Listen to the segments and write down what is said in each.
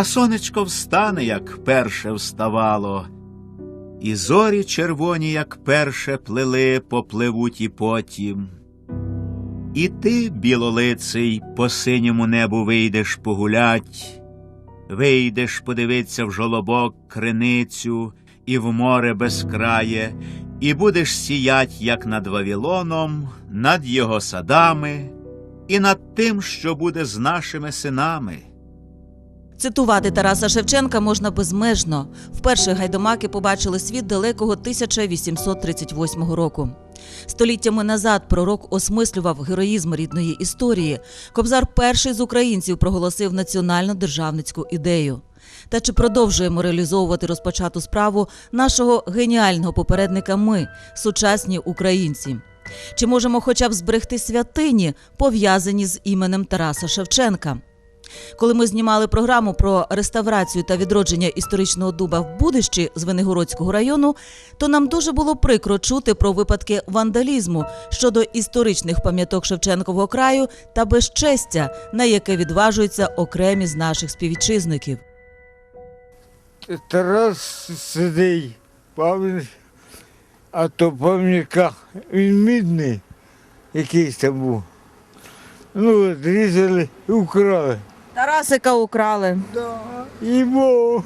а сонечко встане, як перше вставало, і зорі червоні, як перше плели, попливуть і потім. І ти, білолиций, по синьому небу вийдеш погулять, вийдеш подивитися в жолобок криницю і в море безкрає, і будеш сіять, як над Вавилоном, над його садами і над тим, що буде з нашими синами. Цитувати Тараса Шевченка можна безмежно. Вперше гайдамаки побачили світ далекого 1838 року. Століттями назад пророк осмислював героїзм рідної історії. Кобзар перший з українців проголосив національно державницьку ідею. Та чи продовжуємо реалізовувати розпочату справу нашого геніального попередника ми, сучасні українці? Чи можемо хоча б зберегти святині, пов'язані з іменем Тараса Шевченка? Коли ми знімали програму про реставрацію та відродження історичного дуба в Будищі з Венегородського району, то нам дуже було прикро чути про випадки вандалізму щодо історичних пам'яток Шевченкового краю та безчестя, на яке відважуються окремі з наших співвітчизників. Тарас сидить, пам'ять, а то пам'ятка, він мідний, якийсь там був. Ну, от, різали і украли. Тарасика украли. І бо,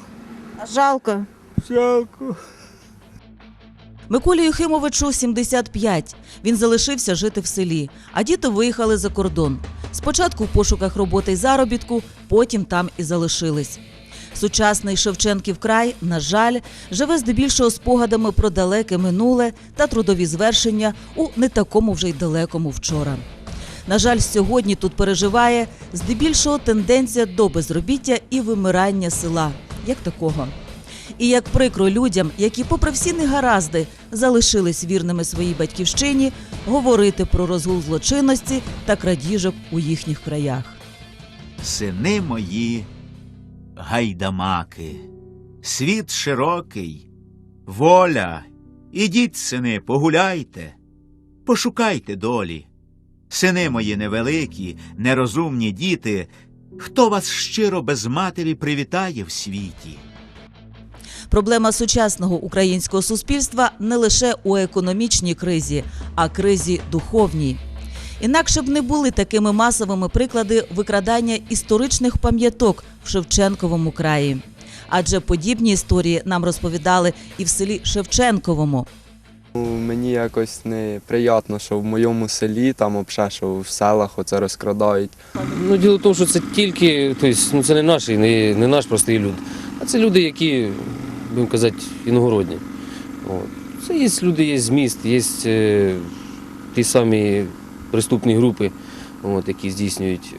Жалко. жалко. Миколі Юхимовичу 75. Він залишився жити в селі, а діти виїхали за кордон. Спочатку в пошуках роботи й заробітку, потім там і залишились. Сучасний Шевченків край, на жаль, живе здебільшого спогадами про далеке минуле та трудові звершення у не такому вже й далекому вчора. На жаль, сьогодні тут переживає здебільшого тенденція до безробіття і вимирання села, як такого. І як прикро людям, які, попри всі негаразди, залишились вірними своїй батьківщині, говорити про розгул злочинності та крадіжок у їхніх краях. Сини мої, гайдамаки, світ широкий, воля, ідіть, сини, погуляйте, пошукайте долі. Сини мої невеликі, нерозумні діти, хто вас щиро без матері привітає в світі? Проблема сучасного українського суспільства не лише у економічній кризі, а кризі духовній. Інакше б не були такими масовими приклади викрадання історичних пам'яток в Шевченковому краї. Адже подібні історії нам розповідали і в селі Шевченковому. Ну, Мені якось неприємно, що в моєму селі, там взагалі, що в селах оце розкрадають. Ну, діло в тому, що це тільки, тобто, ну, це не наш, не, не наш простий люд, а це люди, які, будемо казати, іногородні. От. Це є люди, є зміст, є е, ті самі преступні групи, от, які здійснюють е,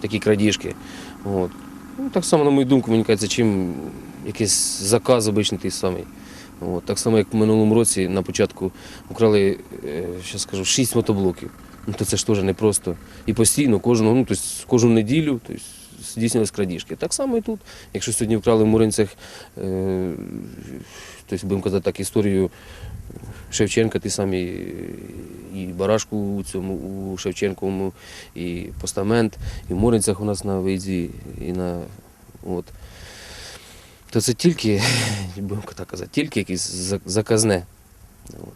такі крадіжки. От. Ну, так само, на мою думку, мені кажеться, чим якийсь заказ обичний той самий. От. Так само, як в минулому році на початку украли, е, скажу, шість мотоблоків. Ну, то це ж теж непросто. І постійно, кожного, ну, тобто, кожну неділю тобто, здійснювалися крадіжки. Так само і тут. Якщо сьогодні вкрали в Муринцях, е, тобто, будемо казати так, історію Шевченка, ті самі і барашку у цьому у Шевченковому, і постамент, і в Муринцях у нас на виїзді, і на. От. То це тільки, будемо так казати, тільки якесь заказне. От.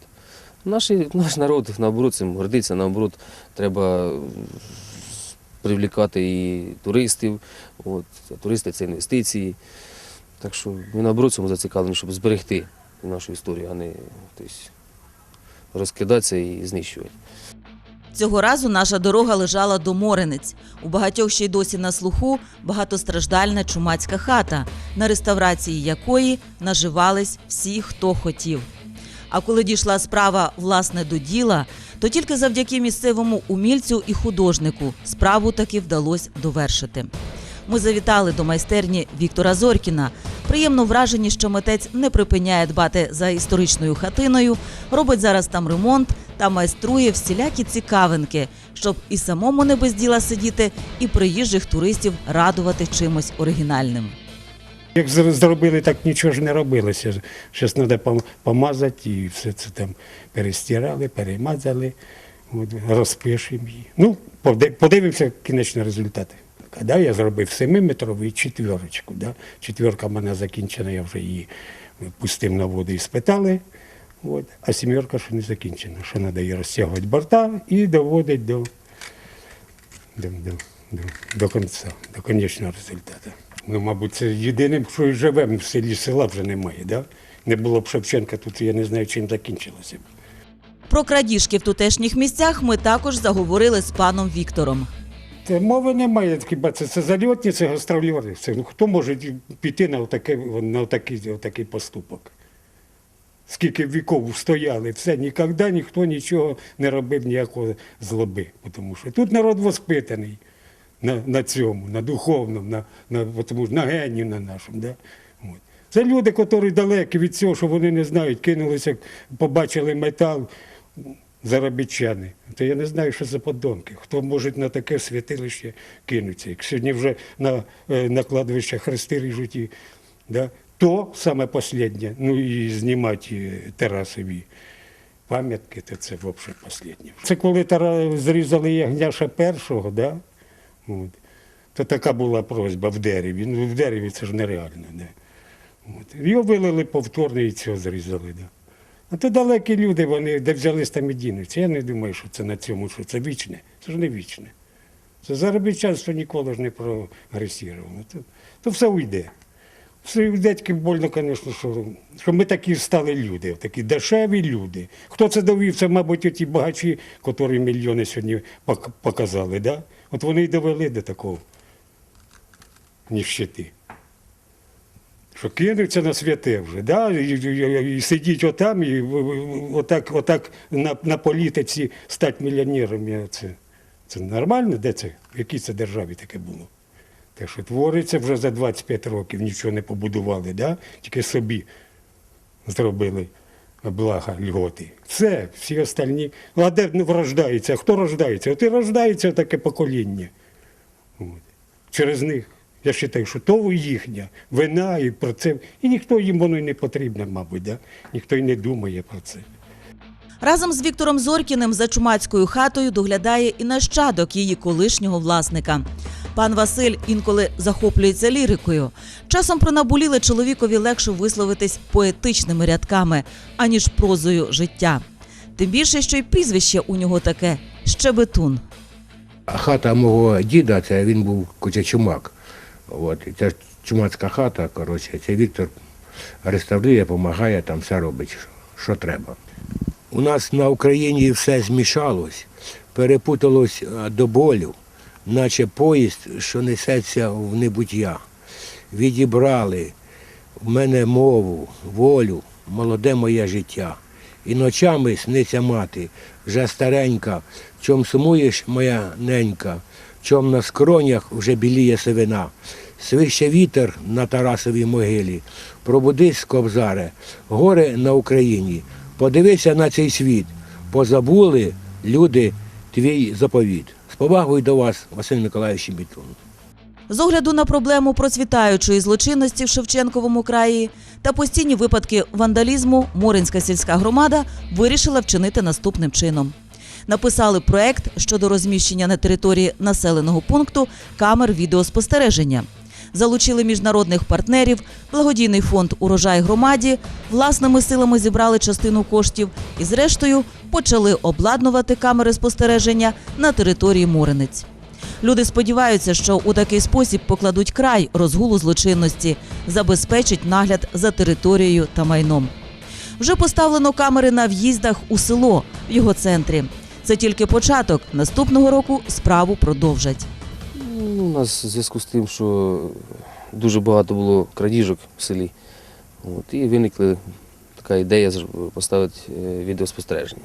Наш, наш народ, наоборот, цим гордиться, наоборот, треба привлікати і туристів. От, а туристи це інвестиції. Так що ми наоборот цьому зацікавлені, щоб зберегти нашу історію, а не тобто, розкидатися і знищувати. Цього разу наша дорога лежала до Моренець. У багатьох ще й досі на слуху багатостраждальна чумацька хата, на реставрації якої наживались всі, хто хотів. А коли дійшла справа власне до діла, то тільки завдяки місцевому умільцю і художнику справу таки вдалося довершити. Ми завітали до майстерні Віктора Зоркіна. Приємно вражені, що митець не припиняє дбати за історичною хатиною, робить зараз там ремонт та майструє всілякі цікавинки, щоб і самому не без діла сидіти, і приїжджих туристів радувати чимось оригінальним. Як зробили, так нічого ж не робилося. Щось треба помазати і все це там перестирали, перемазали, розпишемо її. Ну, подивимося кінечні результати. Да? Я зробив 7-метрову і четверочку. Да? Четверка в мене закінчена, я вже її пустив на воду і спитали. От. А сімерка ще не закінчена. Що треба її розтягувати борта і доводить до, до, до, до, до кінця, до кінечного результату. Ну, мабуть, це єдиним, що і живемо в селі села вже немає. Да? Не було б Шевченка, тут я не знаю, чим закінчилося б. Про крадіжки в тутешніх місцях ми також заговорили з паном Віктором. Мови немає, хіба це, це зальотні, це гастрольори. Це, ну, хто може піти на отакий, на отакий, отакий поступок? Скільки віков стояли, все, ніколи ніхто нічого не робив ніякого злоби. Тому що тут народ воспитаний на, на цьому, на духовному, на, на, тому, на генію на нашому. Да? От. Це люди, які далекі від цього, що вони не знають, кинулися, побачили метал, заробітчани. То я не знаю, що за подонки. Хто може на таке святилище кинутися. Як сьогодні вже на, е, на кладовище хрести ріжуть, і, да? то саме останнє, ну і знімати е, терасові пам'ятки, то це взагалі останнє. Це коли зрізали ягняша першого, да? От. то така була просьба в дереві. Ну, в дереві це ж нереально. Да? От. Його вилили повторно і цього зрізали. Да. А то далекі люди, вони де взялись там і дінуться. Я не думаю, що це на цьому, що це вічне. Це ж не вічне. Це заробітчанство ніколи ж не прогресувало. То, то все уйде. Все тільки больно, звісно, що, що ми такі стали люди, такі дешеві люди. Хто це довів? Це, мабуть, ті багачі, які мільйони сьогодні показали. Да? От вони й довели до такого ніщити. Що кинуться на святе вже, да? і, і, і сидіть отам, і отак, отак на, на політиці стати мільйонером. Це, це нормально? Де це? В якій це державі таке було? Те, що твориться вже за 25 років, нічого не побудували, да? тільки собі зробили блага, льготи. Все, всі остальні. Ну, А де рождається? Хто рождається? От і рождається таке покоління. От. Через них. Я вважаю, що то їхня вина і про це. І ніхто їм воно й не потрібно, мабуть, да? ніхто й не думає про це. Разом з Віктором Зоркіним за чумацькою хатою доглядає і нащадок її колишнього власника. Пан Василь інколи захоплюється лірикою. Часом про наболіле чоловікові легше висловитись поетичними рядками, аніж прозою життя. Тим більше, що й прізвище у нього таке щебетун. Хата мого діда, це він був Кочачумак. От, і це чумацька хата, коротше, це Віктор реставрує, допомагає, там все робить, що, треба. У нас на Україні все змішалось, перепуталось до болю, наче поїзд, що несеться в небуття. Відібрали в мене мову, волю, молоде моє життя. І ночами сниться мати, вже старенька, чом сумуєш, моя ненька, чом на скронях вже біліє сивина. Свище вітер на Тарасовій могилі, пробудись, кобзаре, горе на Україні. Подивися на цей світ, позабули люди твій заповіт. З повагою до вас, Василь Миколаївич Щебетун. З огляду на проблему процвітаючої злочинності в Шевченковому краї та постійні випадки вандалізму, Моринська сільська громада вирішила вчинити наступним чином. Написали проект щодо розміщення на території населеного пункту камер відеоспостереження. Залучили міжнародних партнерів, благодійний фонд Урожай громаді, власними силами зібрали частину коштів і, зрештою, почали обладнувати камери спостереження на території Моринець. Люди сподіваються, що у такий спосіб покладуть край розгулу злочинності, забезпечать нагляд за територією та майном. Вже поставлено камери на в'їздах у село в його центрі. Це тільки початок. Наступного року справу продовжать. Ну, у нас в зв'язку з тим, що дуже багато було крадіжок в селі. От, і виникла така ідея поставити е, відеоспостереження.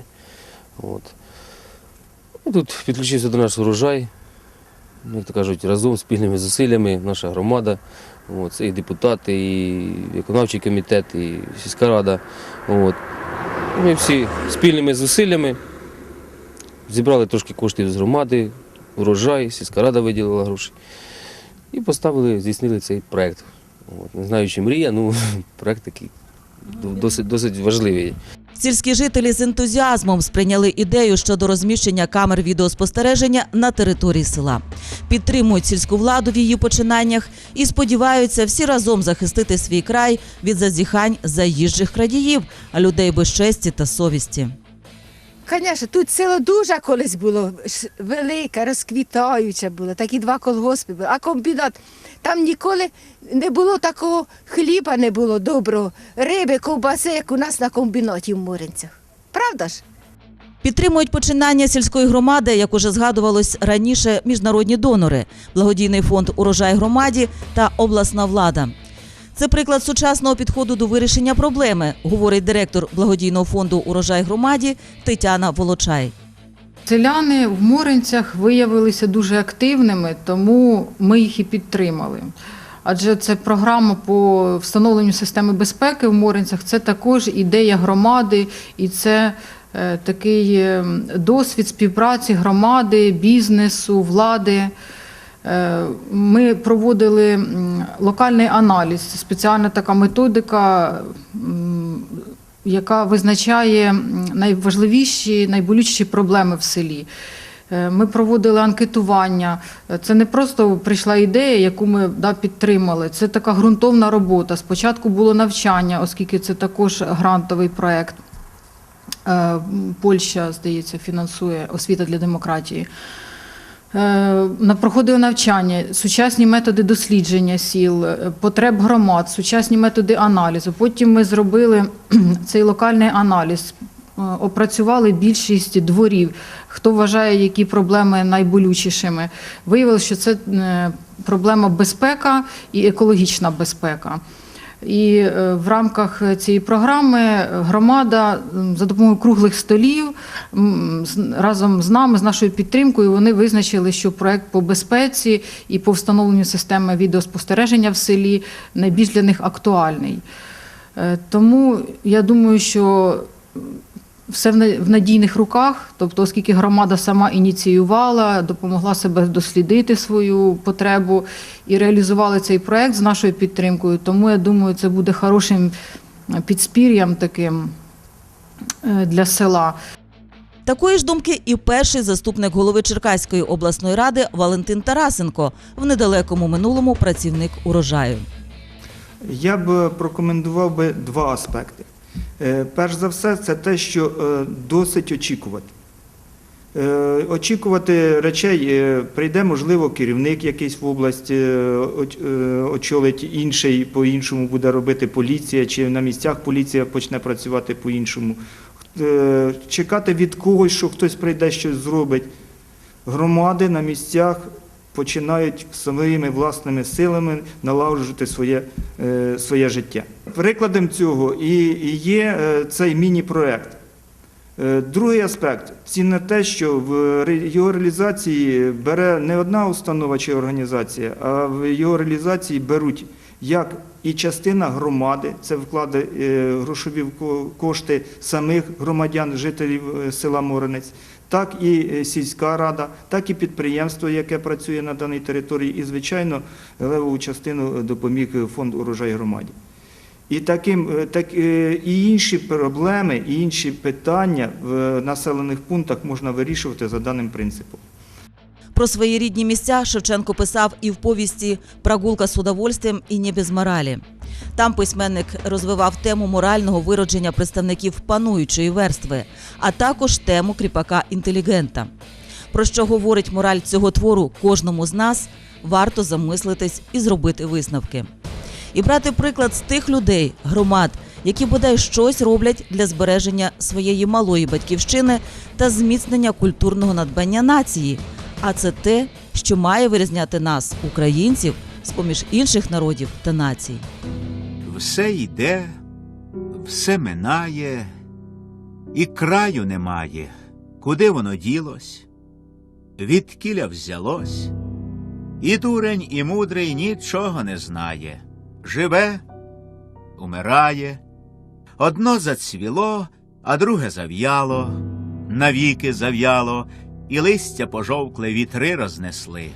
От. І тут підключився до нас урожай, як то кажуть, разом спільними зусиллями, наша громада. От, це і депутати, і виконавчий комітет, і сільська рада. От. Ми всі спільними зусиллями зібрали трошки коштів з громади, урожай, сільська рада виділила гроші. І поставили, здійснили цей проєкт. Не знаю, чи мрія, ну проєкт такий досить, досить важливий. Сільські жителі з ентузіазмом сприйняли ідею щодо розміщення камер відеоспостереження на території села. Підтримують сільську владу в її починаннях і сподіваються всі разом захистити свій край від зазіхань заїжджих крадіїв, а людей без честі та совісті. Звісно, тут село дуже колись було велике, розквітаюче було, такі два колгоспи були. А комбінат там ніколи не було такого хліба, не було доброго, риби, ковбаси, як у нас на комбінаті в Моринцях. Правда ж? Підтримують починання сільської громади, як уже згадувалось раніше, міжнародні донори, благодійний фонд Урожай громаді та обласна влада. Це приклад сучасного підходу до вирішення проблеми, говорить директор благодійного фонду Урожай громаді Тетяна Волочай. Селяни в Моринцях виявилися дуже активними, тому ми їх і підтримали. Адже це програма по встановленню системи безпеки в Моринцях, це також ідея громади, і це е, такий е, досвід співпраці громади, бізнесу, влади. Е, Ми проводили локальний аналіз, спеціальна така методика, яка визначає найважливіші, найболючіші проблеми в селі. Е, Ми проводили анкетування. Це не просто прийшла ідея, яку ми да, підтримали. Це така ґрунтовна робота. Спочатку було навчання, оскільки це також грантовий проєкт. Е, Польща, здається, фінансує освіта для демократії. Е, Проходили навчання, сучасні методи дослідження сіл, е, потреб громад, сучасні методи аналізу. Потім ми зробили цей локальний аналіз, е, опрацювали більшість дворів, хто вважає, які проблеми найболючішими. Виявилося, що це проблема безпека і екологічна безпека. І е, в рамках цієї програми громада за допомогою круглих столів разом з нами, з нашою підтримкою, вони визначили, що проект по безпеці і по встановленню системи відеоспостереження в селі найбільш для них актуальний. Е, Тому я думаю, що все в надійних руках, тобто, оскільки громада сама ініціювала, допомогла себе дослідити свою потребу і реалізували цей проект з нашою підтримкою. Тому я думаю, це буде хорошим підспір'ям таким е, для села. Такої ж думки і перший заступник голови Черкаської обласної ради Валентин Тарасенко, в недалекому минулому працівник урожаю. Я б прокоментував би два аспекти. Е, Перш за все, це те, що е, досить очікувати. Е, Очікувати речей прийде, можливо, керівник якийсь в е, очолить інший, по-іншому буде робити поліція, чи на місцях поліція почне працювати по-іншому. Чекати від когось, що хтось прийде, щось зробить. Громади на місцях починають своїми власними силами налагоджувати своє, е, своє життя. Прикладом цього і є е, цей міні-проект. Е, Другий аспект цінне те, що в його реалізації бере не одна установа чи організація, а в його реалізації беруть як і частина громади, це вклади е, грошові кошти самих громадян, жителів е, села Моринець, так і е, сільська рада, так і підприємство, яке працює на даній території, і, звичайно, левову частину допоміг фонд урожай громаді. І таким так і інші проблеми, і інші питання в населених пунктах можна вирішувати за даним принципом. Про свої рідні місця Шевченко писав і в повісті Прогулка з удовольствием і не без моралі. Там письменник розвивав тему морального виродження представників пануючої верстви, а також тему кріпака інтелігента. Про що говорить мораль цього твору кожному з нас, варто замислитись і зробити висновки. І брати приклад з тих людей, громад, які бодай щось роблять для збереження своєї малої батьківщини та зміцнення культурного надбання нації. А це те, що має вирізняти нас, українців, з поміж інших народів та націй. Все йде, все минає, і краю немає. Куди воно ділось? Відкіля взялось? І дурень, і мудрий нічого не знає. Живе, умирає. Одно зацвіло, а друге зав'яло, навіки зав'яло, і листя пожовкле вітри рознесли.